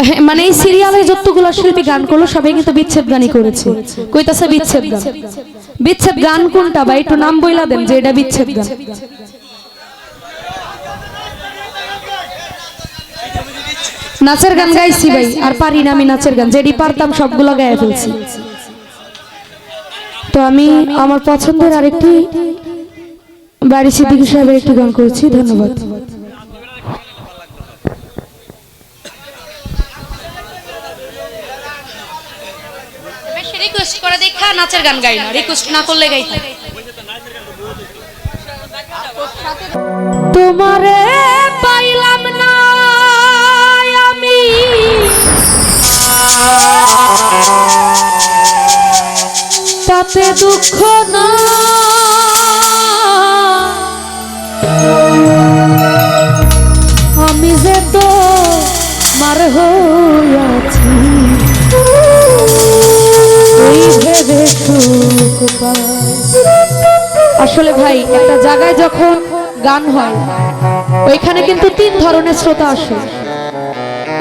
মানে এই সিরিয়ালে যতগুলো শিল্পী গান করল, সবাই কিন্তু বিচ্ছেদ গানই করেছে। কইতাছে বিচ্ছেদ গান। বিচ্ছেদ গান কোনটা বা একটু নাম বইলা দেন যে এটা বিচ্ছেদ গান। নাচের গান গাইছি ভাই, আর পারি না আমি নাচের গান। যেটি পারতাম সবগুলো গায়ে ফেলছি। তো আমি আমার পছন্দের আরেকটি বাড়ি সিদ্দিকী সাহেবের একটি গান করেছি, ধন্যবাদ বেশি রিকোয়েস্ট করে দেখা, নাচের গান গাই না। রিকোয়েস্ট না করলে গাইতে তোমারে পাইলাম না আমি। তাতে দুঃখ না আসলে ভাই, একটা জায়গায় যখন গান হয়, ওইখানে কিন্তু তিন ধরনের শ্রোতা আসে।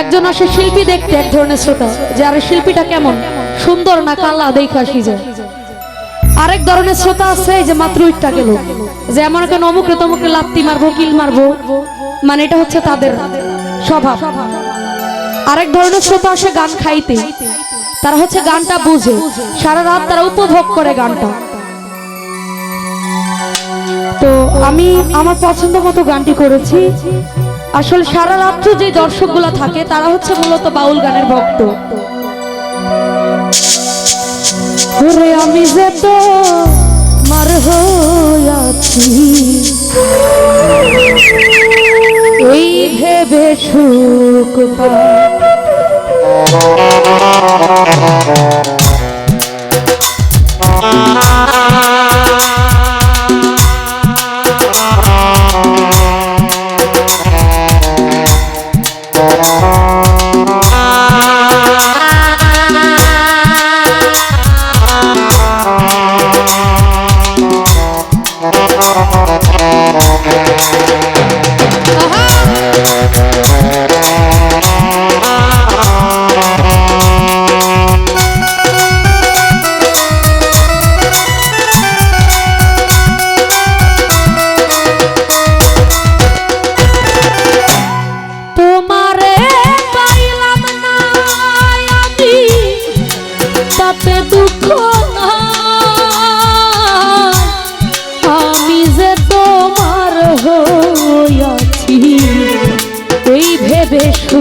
একজন আসে শিল্পী দেখতে, এক ধরনের শ্রোতা। যে, আরে, শিল্পীটা কেমন? সুন্দর না কালা? দেখে আসি যায় আরেক ধরনের শ্রোতা আছে যে মাত্র উইটটা গেল। যে, এমন কেন অমুকে তমুকে লাত্তি মারবো, কিল মারবো। মানে এটা হচ্ছে তাদের স্বভাব। আরেক ধরনের শ্রোতা আসে গান খাইতে। তারা হচ্ছে গানটা বুঝে। সারা রাত তারা উপভোগ করে গানটা। তো আমি আমার পছন্দ মতো গানটি করেছি। আসলে সারা রাত্র যে দর্শকগুলা থাকে, তারা হচ্ছে মূলত বাউল গানের ভক্ত। ওরে আমি যে তো মার হইয়াছি এই ভেবে সুখ পাই।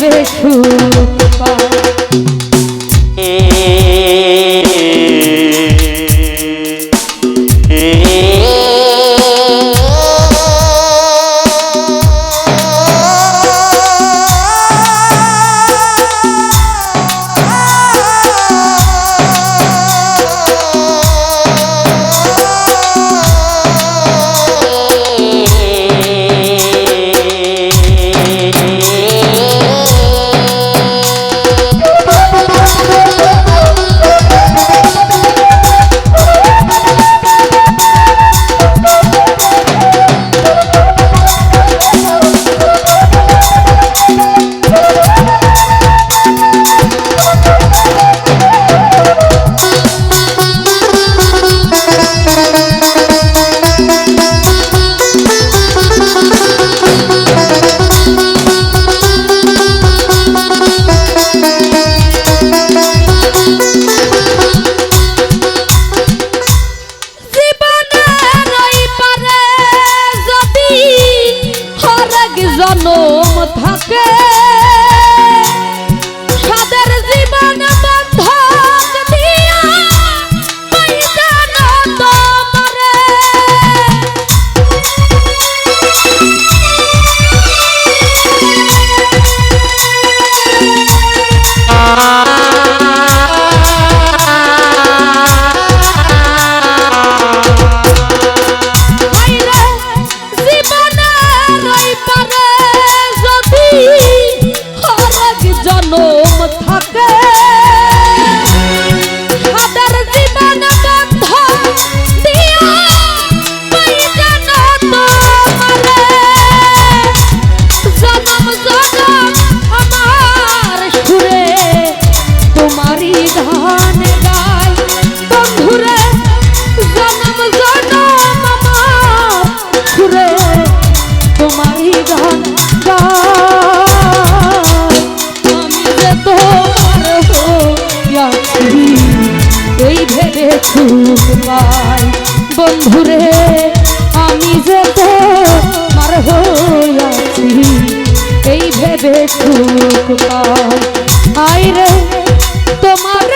বেশু পাই। বন্ধুরে আমি যে তোমার হইয়াছি এই ভেবে সুখ পাই। রে তোমার